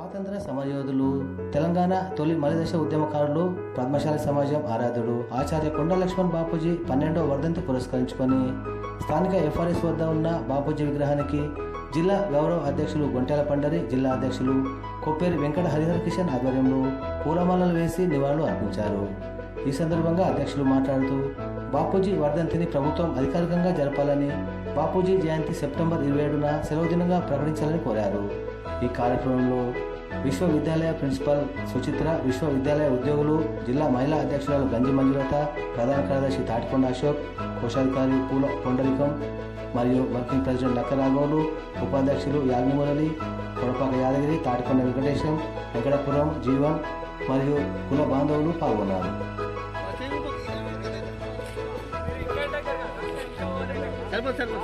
స్వాతంత్ర సమరయోధులు తెలంగాణ తొలి మలిదశ ఉద్యమకారులు పద్మశాలి సమాజం ఆరాధుడు ఆచార్య కొండ లక్ష్మణ్ బాపూజీ పన్నెండవ వర్ధంతి పురస్కరించుకొని స్థానిక ఎఫ్ఆర్ఎస్ వద్ద ఉన్న బాపూజీ విగ్రహానికి జిల్లా గౌరవ అధ్యక్షులు గొంటెల పండరి జిల్లా అధ్యక్షులు కొప్పేరు వెంకట హరిహర కిషన్ ఆధ్వర్యంలో పూలమాలలు వేసి నివాళులు అర్పించారు. ఈ సందర్భంగా అధ్యక్షులు మాట్లాడుతూ బాపూజీ వర్ధంతిని ప్రభుత్వం అధికారికంగా జరపాలని బాపూజీ జయంతి సెప్టెంబర్ ఇరవై ఏడున సెలవు దినంగా ప్రకటించాలని కోరారు. ఈ కార్యక్రమంలో విశ్వవిద్యాలయ ప్రిన్సిపల్ సుచిత్ర విశ్వవిద్యాలయ ఉద్యోగులు జిల్లా మహిళా అధ్యక్షురాలు గంజి మంజులత ప్రధాన కార్యదర్శి తాటికొండ అశోక్ కోశాధికారి పూల పొండలికం మరియు వర్కింగ్ ప్రెసిడెంట్ లక్క రాఘవులు ఉపాధ్యక్షులు యాగ్నిమురళి కొడపాక యాదగిరి తాటికొండ వెంకటేశం వెంకటపురం జీవం మరియు కుల బాంధవులు పాల్గొన్నారు. సరిపోతుంది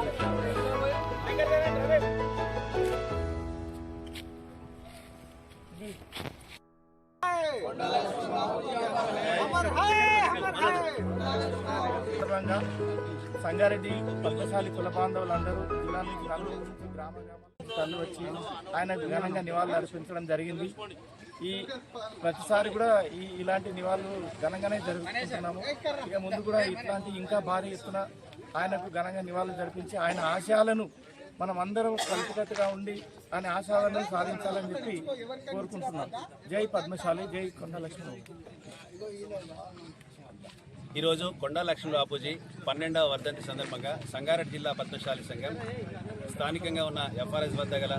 సంగారెడ్డి పద్మశాలి కుల బాంధవులందరూ జిల్లా నుంచి గ్రామ తరలి వచ్చి ఆయనకు ఘనంగా నివాళులు అర్పించడం జరిగింది. ఈ ప్రతిసారి కూడా ఈ ఇలాంటి నివాళులు ఘనంగానే జరుపుకుంటున్నాము. ఇక ముందు కూడా ఇట్లాంటి ఇంకా భారీ ఎత్తున ఆయనకు ఘనంగా నివాళులు జరిపించి ఆయన ఆశయాలను మనం అందరం కలిసికట్టుగా ఉండి దాని ఆశయాలను సాధించాలని చెప్పి కోరుకుంటున్నాం. జై పద్మశాలి జై కొండలక్ష్మి ఈరోజు కొండా లక్ష్మణ బాపూజీ పన్నెండవ వర్ధంతి సందర్భంగా సంగారెడ్డి జిల్లా పద్మశాలి సంఘం స్థానికంగా ఉన్న ఎఫ్ఆర్ఎస్ వద్ద గల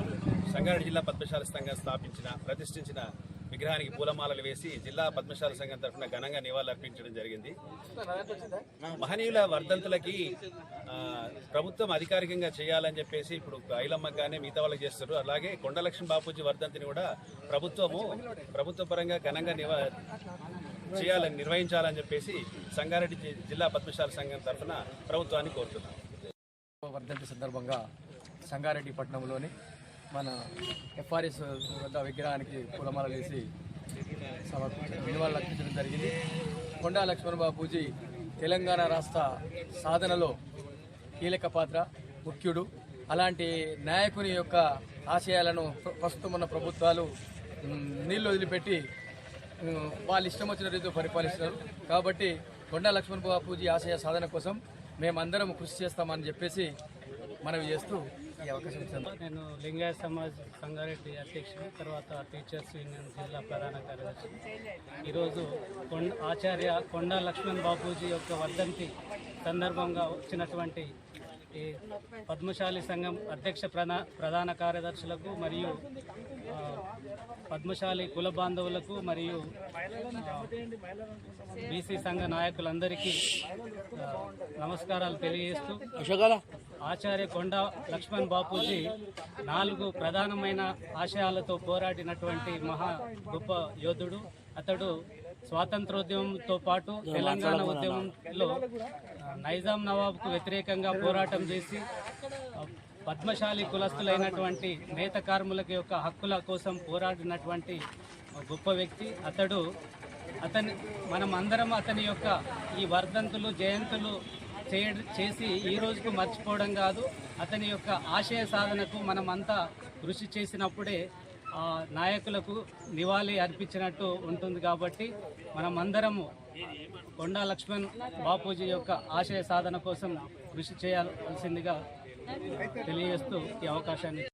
సంగారెడ్డి జిల్లా పద్మశాలి సంఘం స్థాపించిన ప్రతిష్ఠించిన విగ్రహానికి పూలమాలలు వేసి జిల్లా పద్మశాల సంఘం తరఫున ఘనంగా నివాళులర్పించడం జరిగింది. మహనీయుల వర్ధంతులకి ప్రభుత్వం అధికారికంగా చేయాలని చెప్పేసి ఇప్పుడు ఐలమ్మకి కానీ మిగతా వాళ్ళకి చేస్తారు. అలాగే కొండలక్ష్మి బాపూజీ వర్ధంతిని కూడా ప్రభుత్వము ప్రభుత్వ పరంగా ఘనంగా నివా చేయాలని నిర్వహించాలని చెప్పేసి సంగారెడ్డి జిల్లా పద్మశాల సంఘం తరఫున ప్రభుత్వాన్ని కోరుతున్నాం. వర్ధంతి సందర్భంగా సంగారెడ్డి పట్టణంలోని మన ఎఫ్ఆర్ఎస్ వద్ద విగ్రహానికి పూలమాల వేసి సమర్పించడం నివాళులు అర్పించడం జరిగింది. కొండా లక్ష్మణబాబు పూజ తెలంగాణ రాష్ట్ర సాధనలో కీలక పాత్ర ముఖ్యుడు. అలాంటి నాయకుని యొక్క ఆశయాలను ప్ర- ప్రస్తుతం ఉన్న ప్రభుత్వాలు నీళ్ళు నీళ్ళు వదిలిపెట్టి వాళ్ళు ఇష్టం వచ్చిన రీతిలో పరిపాలిస్తున్నారు. కాబట్టి కొండా లక్ష్మణ్ బాపూజీ ఆశయ సాధన కోసం మేమందరం కృషి చేస్తామని చెప్పేసి మనవి చేస్తూ ఈ అవకాశం ఇచ్చాను నేను లింగాయ సమాజ్ సంగారెడ్డి అధ్యక్షుడు తర్వాత టీచర్స్ యూనియన్ జిల్లా ప్రధాన కార్యదర్శి. ఈరోజు కొండ ఆచార్య కొండా లక్ష్మణ్ బాపూజీ యొక్క వర్ధంతి సందర్భంగా వచ్చినటువంటి ఈ పద్మశాలి సంఘం అధ్యక్ష ప్రధా ప్రధాన కార్యదర్శులకు మరియు పద్మశాలి కుల బాంధవులకు మరియు బీసీ సంఘ నాయకులందరికీ నమస్కారాలు తెలియజేస్తూ ఆచార్య కొండ లక్ష్మణ్ బాపూజీ నాలుగు ప్రధానమైన ఆశయాలతో పోరాడినటువంటి మహా గొప్ప యోధుడు. అతడు స్వాతంత్రోద్యమంతో పాటు తెలంగాణ ఉద్యమంలో నైజాం నవాబ్కు వ్యతిరేకంగా పోరాటం చేసి పద్మశాలి కులస్తులైనటువంటి నేత కార్మికుల యొక్క హక్కుల కోసం పోరాడినటువంటి గొప్ప వ్యక్తి. అతడు అతని మనం అందరం అతని యొక్క ఈ వర్ధంతులు జయంతులు చేయ చేసి ఈ రోజుకు మర్చిపోవడం కాదు. అతని యొక్క ఆశయ సాధనకు మనమంతా కృషి చేసినప్పుడే నాయకులకు నివాళి అర్పించినట్టు ఉంటుంది కాబట్టి మనమందరము కొండా లక్ష్మణ్ బాపూజీ యొక్క ఆశయ సాధన కోసం కృషి చేయాల్సిందిగా తెలియజేస్తూ ఈ అవకాశాన్ని